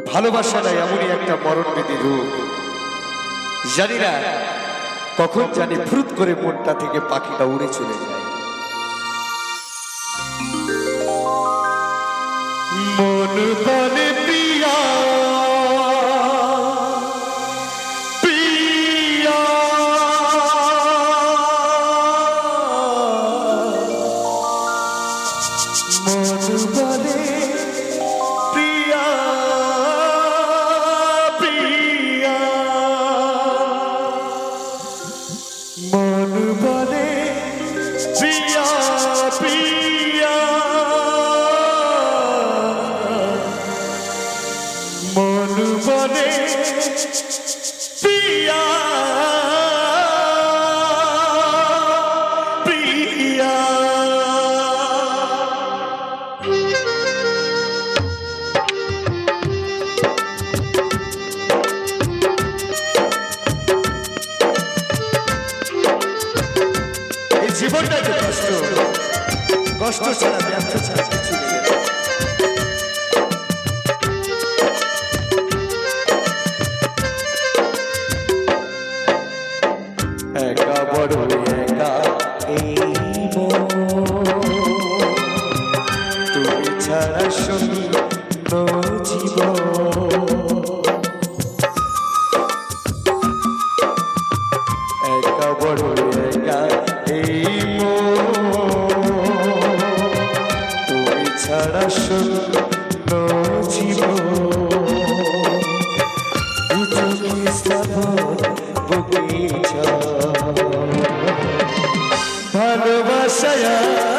ভালোবাসাটা এমনই একটা মরণবিধি রূপ। জানি না কখন জানি ফুরুত করে মনটা থেকে পাখিটা উড়ে চলে যায়। মন বলে পিয়া মন মন বলে প্রিয়া প্রিয়া। জীবনটা যে কষ্ট কষ্ট ছাড়া ব্যর্থ ছাড়া কিছু নেই। তোর একা এই তুমি ছাড়া শুনি জীবন একা বড় একা এই তুমি ছাড়া শুনি জীবন স্থাপন বুকে ছ Messiah.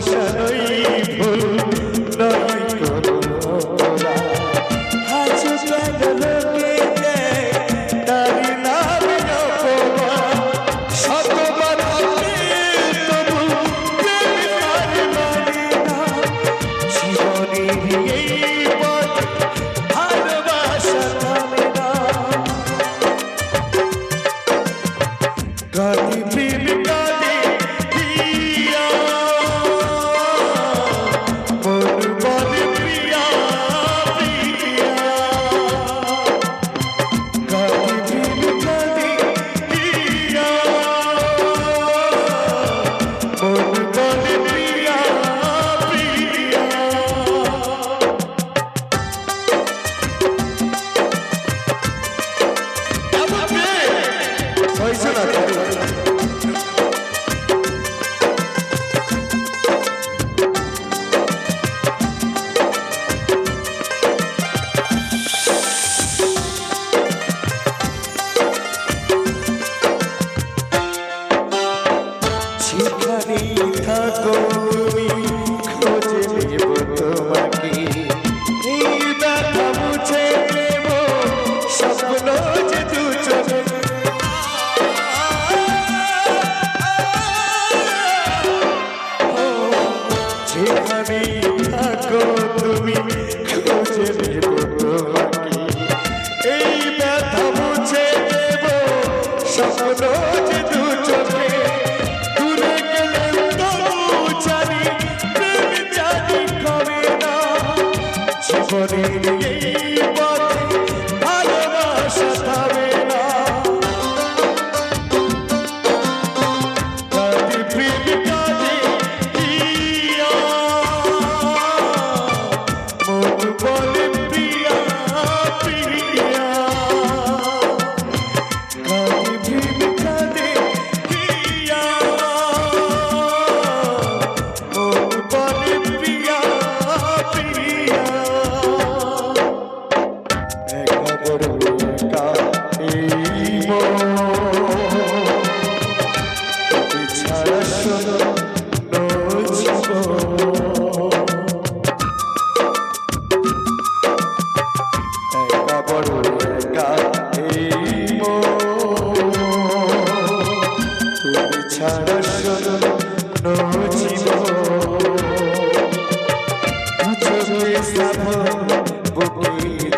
বসানোই ভুল নয় কোনো হাসু কাঁদলোকে তার নাম শতবার তবু জীবনী God, you যেখানে থাকো, তুমি খুঁজে নেব তোমাকে এই ব্যথা মুছে দেব, স্বপ্ন যে দু চোখে দূরে গেলে তবু জানি প্রেম জানি করে না। জীবনের